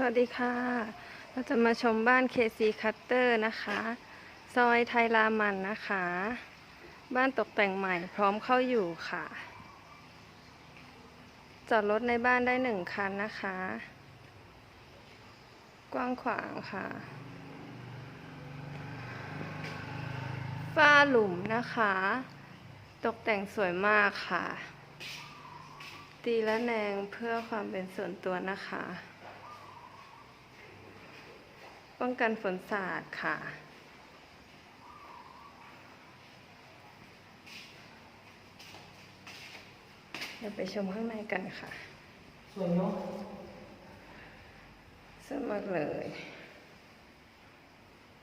สวัสดีค่ะ เราจะมาชมบ้าน KC Cutter นะคะ ซอยไทยรามันนะคะ บ้านตกแต่งใหม่พร้อมเข้าอยู่ค่ะ จอดรถในบ้านได้หนึ่งคันนะคะ กว้างขวางค่ะ ฝ้าหลุมนะคะ ตกแต่งสวยมากค่ะ ตีและแนงเพื่อความเป็นส่วนตัวนะคะ ป้องกันฝนสาดค่ะ เดี๋ยวไปชมข้างในกันค่ะ สวยเนาะสวยมากเลย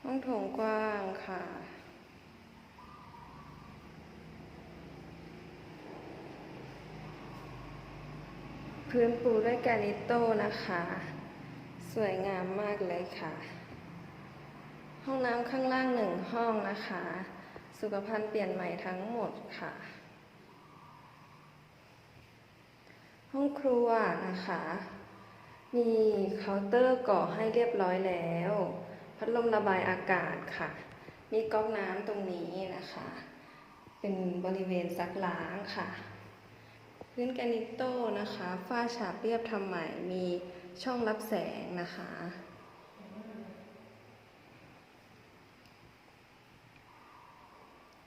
ห้องโถงกว้างค่ะพื้นปูด้วยแกรนิโต้นะคะ สวยงามมากเลยค่ะ ห้องน้ำข้างล่างหนึ่งห้องนะคะ สุขภัณฑ์เปลี่ยนใหม่ทั้งหมดค่ะ ห้องครัวนะคะ มีเคาน์เตอร์ก่อให้เรียบร้อยแล้ว พัดลมระบายอากาศค่ะ มีก๊อกน้ำตรงนี้นะคะ เป็นบริเวณซักล้างค่ะพื้นแกนิโต้นะคะ ฝ้าฉาบเรียบทำใหม่ มีช่องรับแสงนะคะ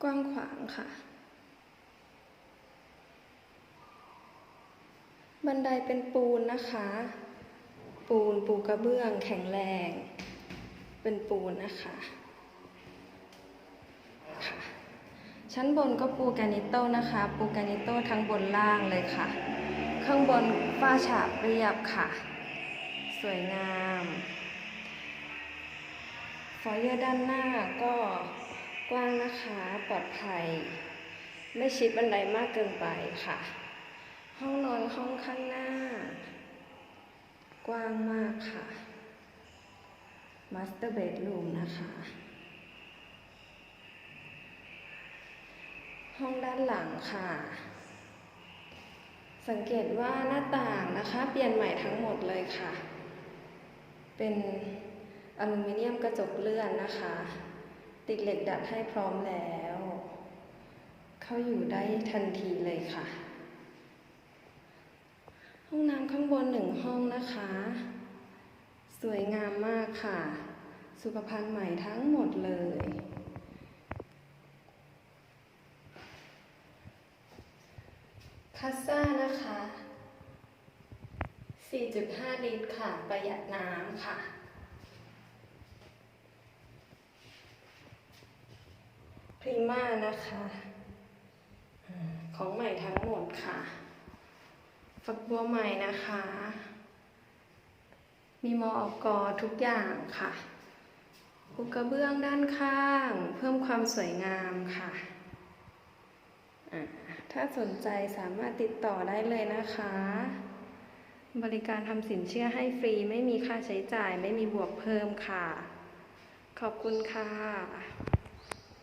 กว้างขวางค่ะ บันไดเป็นปูนนะคะ ปูนปูกระเบื้องแข็งแรง เป็นปูนนะคะค่ะ ชั้นบนก็ปูแกรนิโต้นะคะ ปูแกรนิโต้ทั้งบนล่างเลยค่ะ ข้างบนฝ้าฉาบเรียบค่ะ สวยงาม ฟอยเยอร์ด้านหน้าก็ กว้างนะคะ ปลอดภัย ไม่ชิดบันไดมากเกินไปค่ะ ห้องนอนห้องข้างหน้า กว้างมากค่ะ Master Bedroom นะคะ ห้องด้านหลังค่ะ สังเกตว่าหน้าต่างนะคะ เปลี่ยนใหม่ทั้งหมดเลยค่ะ เป็นอลูมิเนียมกระจกเลื่อนนะคะ ติดเหล็กดัดให้พร้อมแล้ว เข้าอยู่ได้ทันทีเลยค่ะ ห้องน้ำข้างบนหนึ่งห้องนะคะ สวยงามมากค่ะ สุขภัณฑ์ใหม่ทั้งหมดเลยคัสซ่านะคะ 4.5 ลิตรค่ะ ประหยัดน้ำค่ะ พรีมานะคะของใหม่ทั้งหมดค่ะ ฝักบัวใหม่นะคะ มีมออกอทุกอย่างค่ะปูกระเบื้องด้านข้าง เพิ่มความสวยงามค่ะ ถ้าสนใจสามารถติดต่อได้เลยนะคะ บริการทำสินเชื่อให้ฟรีไม่มีค่าใช้จ่ายไม่มีบวกเพิ่มค่ะ ขอบคุณค่ะ